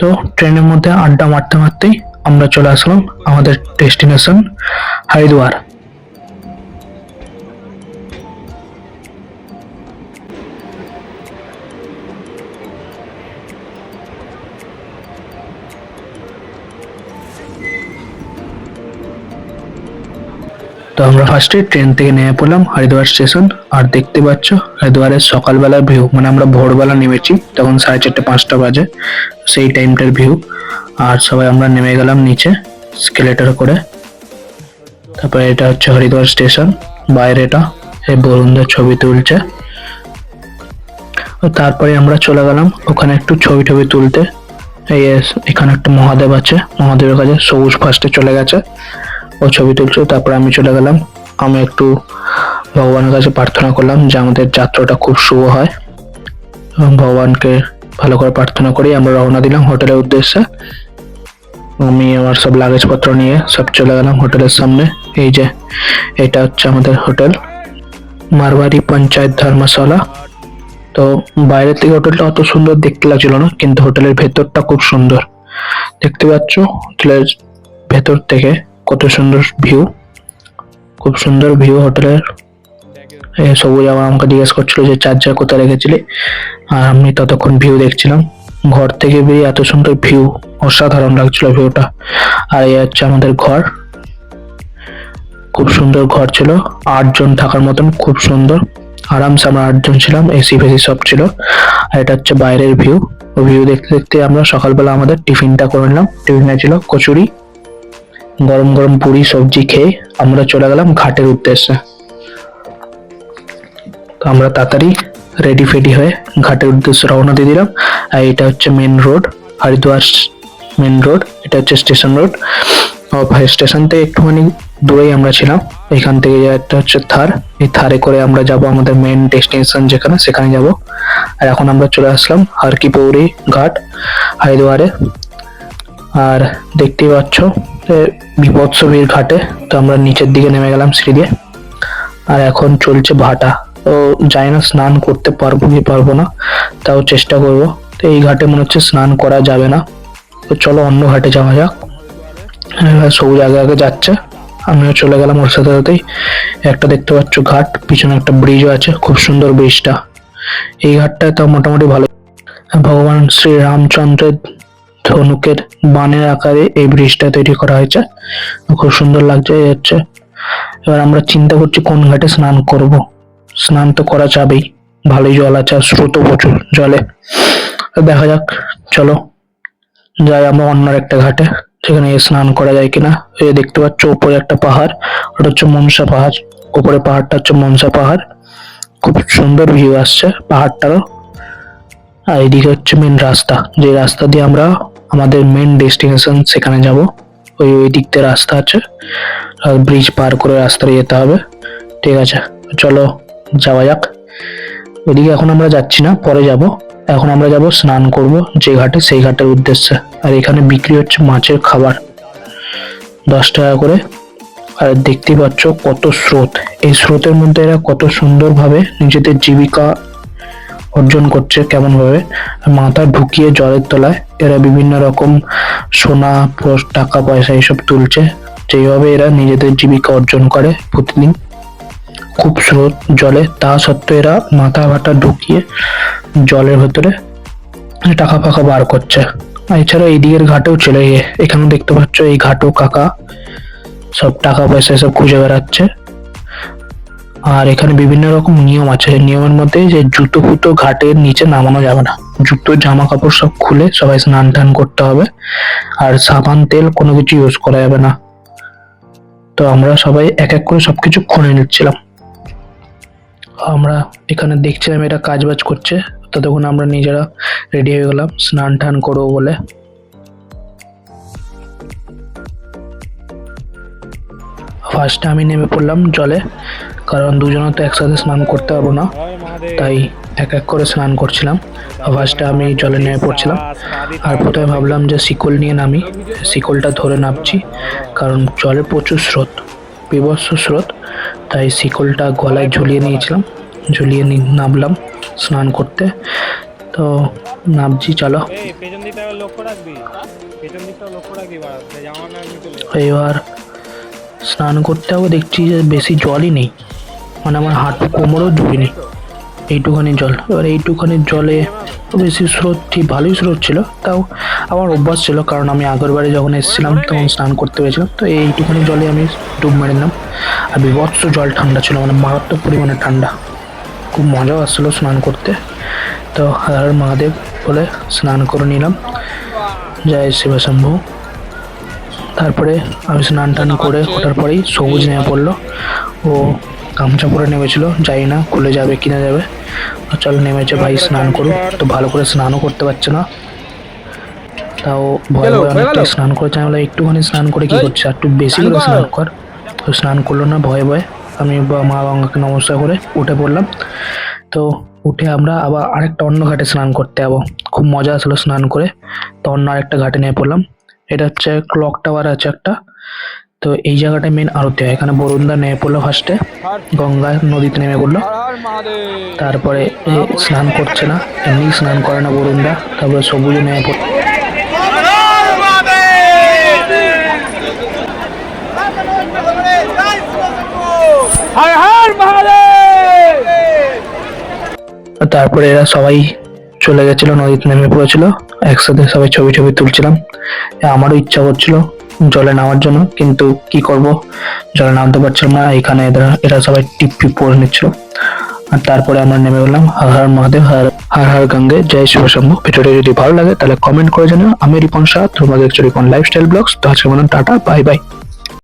তো ট্রেনের মধ্যে আড্ডা মারতে মারতেই আমরা চলে আসলাম আমাদের ডেস্টিনেশন হরিদ্বার। তো আমরা ফার্স্টে ট্রেন থেকে নেমে পড়লাম হরিদ্বার স্টেশন আর দেখতে পাচ্ছ হরিদ্বারের সকালবেলার ভিউ মানে আমরা ভোরবেলা নেমেছি, তখন সাড়ে চারটে, পাঁচটা বাজে, সেই টাইমটার ভিউ আর সবাই আমরা নেমে গেলাম নিচে স্কেলেটার করে। তারপরে এটা হচ্ছে হরিদ্বার স্টেশন বাইরে এটা এই বরুণদের ছবি তুলছে। তারপরে আমরা চলে গেলাম ওখানে একটু ছবি টবি তুলতে। এই এখানে একটা মহাদেব আছে, মহাদেবের কাছে সবুজ ফার্স্টে চলে গেছে। ও ছবি তুলছে, তারপরে আমি চলে গেলাম। আমি একটু ভগবানের কাছে প্রার্থনা করলাম যে আমাদের যাত্রাটা খুব শুভ হয়। এবং ভগবানকে ভালো করে প্রার্থনা করি আমরা রওনা দিলাম হোটেলের উদ্দেশ্যে। আমি আমার সব লাগেজপত্র নিয়ে সব চলে গেলাম হোটেলের সামনে। এই যে, এটা হচ্ছে আমাদের হোটেল। মারবাড়ি পঞ্চায়েত ধর্মশালা। তো বাইরের থেকে হোটেলটা অত সুন্দর দেখতে লাগছিল না, কিন্তু হোটেলের ভেতরটা খুব সুন্দর। দেখতে পাচ্ছ? হোটেলের ভেতর থেকে কত সুন্দর ভিউ খুব সুন্দর ভিউ হোটেলের সবুজ আবার আমাকে জিজ্ঞেস করছিল যে চার্জার কোথায় রেখেছিলি? আর আমি ততক্ষণ ভিউ দেখছিলাম। ঘর থেকে বেরিয়ে এত সুন্দর ভিউ অসাধারণ লাগছিল ভিউটা আর এই হচ্ছে আমাদের ঘর। খুব সুন্দর ঘর ছিল। আটজন থাকার মতন, খুব সুন্দর। আরামসে আমরা আটজন ছিলাম এসি ফেসি সব ছিল। আর এটা হচ্ছে বাইরের ভিউ ভিউ দেখতে দেখতে আমরা সকালবেলা আমাদের টিফিনটা করে নিলাম। টিফিনে ছিল কচুরি। গরম গরম পুরি, সবজি খেয়ে আমরা চলে গেলাম ঘাটের উদ্দেশ্যে। তো আমরা তাড়াতাড়ি রেডি ফেডি হয়ে ঘাটের উদ্দেশ্যে রওনা দিয়ে দিলাম। আর এটা হচ্ছে main road Haridwar main road এটা হচ্ছে স্টেশন রোড স্টেশন থেকে একটুখানি দূরেই আমরা ছিলাম। এখান থেকে একটা হচ্ছে থার, এই থারে করে আমরা যাব আমাদের মেন ডেস্টিনেশন যেখানে, সেখানে যাব। আর এখন আমরা চলে আসলাম হারকি পৌরি ঘাট, হরিদ্বারে। আর দেখতেই পাচ্ছ বিপৎসবীর ঘাটে, তো আমরা নিচের দিকে নেমে গেলাম সিঁড়ি দিয়ে। আর এখন চলছে ভাটা। তো যাই না, স্নান করতে পারব কি পারব না, তাও চেষ্টা করব। তো এই ঘাটে মনে হচ্ছে স্নান করা যাবে না। তো চলো অন্য ঘাটে যাওয়া যাক। সবুজ আগে আগে যাচ্ছে। আমিও চলে গেলাম ওর সাথে সাথেই। একটা দেখতে পাচ্ছ ঘাট, পিছনে একটা ব্রিজও আছে। খুব সুন্দর ব্রিজটা এই ঘাটটা তো মোটামুটি ভালো। ভগবান শ্রী রামচন্দ্রের ধনুকের বানের আকারে এই ব্রিজটা তৈরি করা হয়েছে। খুব সুন্দর লাগছে হচ্ছে। এবার আমরা চিন্তা করছি কোন ঘাটে স্নান করব। স্নান তো করা যাবেই। ভালোই জল আছে আর স্রোতও প্রচুর জলে। দেখা যাক, চলো। যাই আমরা অন্য একটা ঘাটে। সেখানে স্নান করা যায় কিনা। এই দেখতে পাচ্ছ, উপরে একটা পাহাড়। ওটা হচ্ছে মনসা পাহাড়। উপরে পাহাড়টা হচ্ছে মনসা পাহাড়। খুব সুন্দর ভিউ আসছে পাহাড়টারও। আর এদিকে হচ্ছে মেন রাস্তা। যে রাস্তা দিয়ে আমরা আমাদের মেন ডেস্টিনেশন সেখানে যাব। ওই ওই দিক দিয়ে রাস্তা আছে। ব্রিজ পার করে রাস্তায় যেতে হবে। ঠিক আছে, চলো যাওয়া যাক। ওইদিকে এখন আমরা যাচ্ছি না, পরে যাব। এখন আমরা যাব স্নান করব যে ঘাটে, সেই ঘাটের উদ্দেশ্যে। আর এখানে বিক্রি হচ্ছে মাছের খাবার। দশ টাকা করে। আর দেখতেই পাচ্ছ কত স্রোত। এই স্রোতের মধ্যে এরা কত সুন্দরভাবে নিজেদের জীবিকা অর্জন করছে কেমন ভাবে মাথা ঢুকিয়ে জলের তলায় এরা বিভিন্ন রকম সোনা টাকা, পয়সা এইসব তুলছে। যেভাবে এরা নিজেদের জীবিকা অর্জন করে প্রতিদিন। খুব স্রোত জলে। তা সত্ত্বেও এরা মাথা ভাটা ঢুকিয়ে জলের ভেতরে টাকা ফাকা বার করছে। এছাড়া এই দিকের ঘাটেও চলে গিয়ে। এখানে দেখতে পাচ্ছ এই ঘাটও কাকা। সব টাকা পয়সা সব খুঁজে বেড়াচ্ছে। আর এখানে বিভিন্ন রকম নিয়ম আছে। নিয়মের মধ্যে যে জুতো ফুতো ঘাটের নিচে নামানো যাবে না। জুতো জামা কাপড় সব খুলে সবাই স্নান টান করতে হবে। আর সাবান, তেল কোনো কিছু ইউজ করা যাবে না। তো আমরা সবাই এক এক করে সবকিছু খুলে নিচ্ছিলাম। আমরা এখানে দেখছিলাম এটা কাজ বাজ করছে। ততক্ষণ আমরা নিজেরা রেডি হয়ে গেলাম। স্নান টান করব বলে। ফার্স্টে আমি নেমে পড়লাম জলে কারণ দুজনে তো একসাথে স্নান করতে পারব না তাই এক এক করে স্নান করছিলাম। ফার্স্টে আমি জলে নেমে পড়ছিলাম আর প্রথমে ভাবলাম যে শিকল নিয়ে নামি শিকলটা ধরে নামছি কারণ জলে প্রচুর স্রোত বিভৎস স্রোত তাই শিকলটা গলায় ঝুলিয়ে নিয়েছিলাম ঝুলিয়ে নামলাম স্নান করতে। তো নামছি চলো। এই স্নান করতে হবে, দেখছি যে বেশি জলই নেই। মানে আমার হাঁটু কোমরও ডুবিনি এইটুখানি জল। এবার এইটুখানি জলে বেশি স্রোত ঠিক ভালোই স্রোত ছিল, তাও আমার অভ্যাস ছিল, কারণ আমি আগের বারে যখন এসেছিলাম, তখন স্নান করতে পেরেছিলাম, তো এইটুখানি জলে আমি ডুব মেরে নিলাম। আর বিভৎস জল ঠান্ডা ছিল মানে মারাত্মক পরিমাণে ঠান্ডা। খুব মজাও আসছিল স্নান করতে। তো হার মহাদেব বলে স্নান করে নিলাম। জয় শিবশম্ভু। তারপরে আমি স্নান টান করে ওঠার পরেই সবুজ নেমে পড়ল। ও গামছা পরে নেমেছিল জানি না খুলে যাবে কিনা যাবে। চল নেমেছে ভাই স্নান করুক। তো ভালো করে স্নানও করতে পারছে না। তাও ভয় ভয় অনেকটা স্নান করেছে। আমি একটুখানি স্নান করে কি করছে? আর একটু বেশি করে স্নান কর। তো স্নান করল না ভয়ে ভয়ে। আমি বা- মা গঙ্গাকে নমস্কার করে উঠে পড়লাম। তো উঠে আমরা আবার আরেকটা অন্য ঘাটে স্নান করতে যাব। খুব মজা আসলো স্নান করে। তো অন্য আরেকটা ঘাটে নিয়ে পড়লাম। এটা হচ্ছে ক্লক টাওয়ার আছে একটা। তো এই জায়গাটা মেন আরতি হয়। এখানে বরুণদা নেমে পড়ল ফার্স্টে গঙ্গা নদীতে নেমে পড়ল। তারপরে স্নান করছে না। এমনি স্নান করে না বরুণদা। তারপরে সবুজ নেমে পড়ল। তারপরে এরা সবাই চলে গেছিল নদীতে নেমে পড়েছিল। একসাথে সবাই ছবি ছবি তুলছিলাম। আমারও ইচ্ছা করছিল জলে নামার জন্য, কিন্তু কি করব? জলে নামতে পারছিলাম না, এখানে এরা এরা সবাই টিপ টিপ পরে নিচ্ছিল। আর তারপরে আমরা নেমে গেলাম হর হর মহাদেব, হর হর হর গঙ্গে। জয় শিবশম্ভু ভিডিওটি যদি ভালো লাগে, তাহলে কমেন্ট করে জানাও। আমি রিপন শাহ, তোমাদের রিপন লাইফস্টাইল ব্লগস তো আজকে টাটা বাই বাই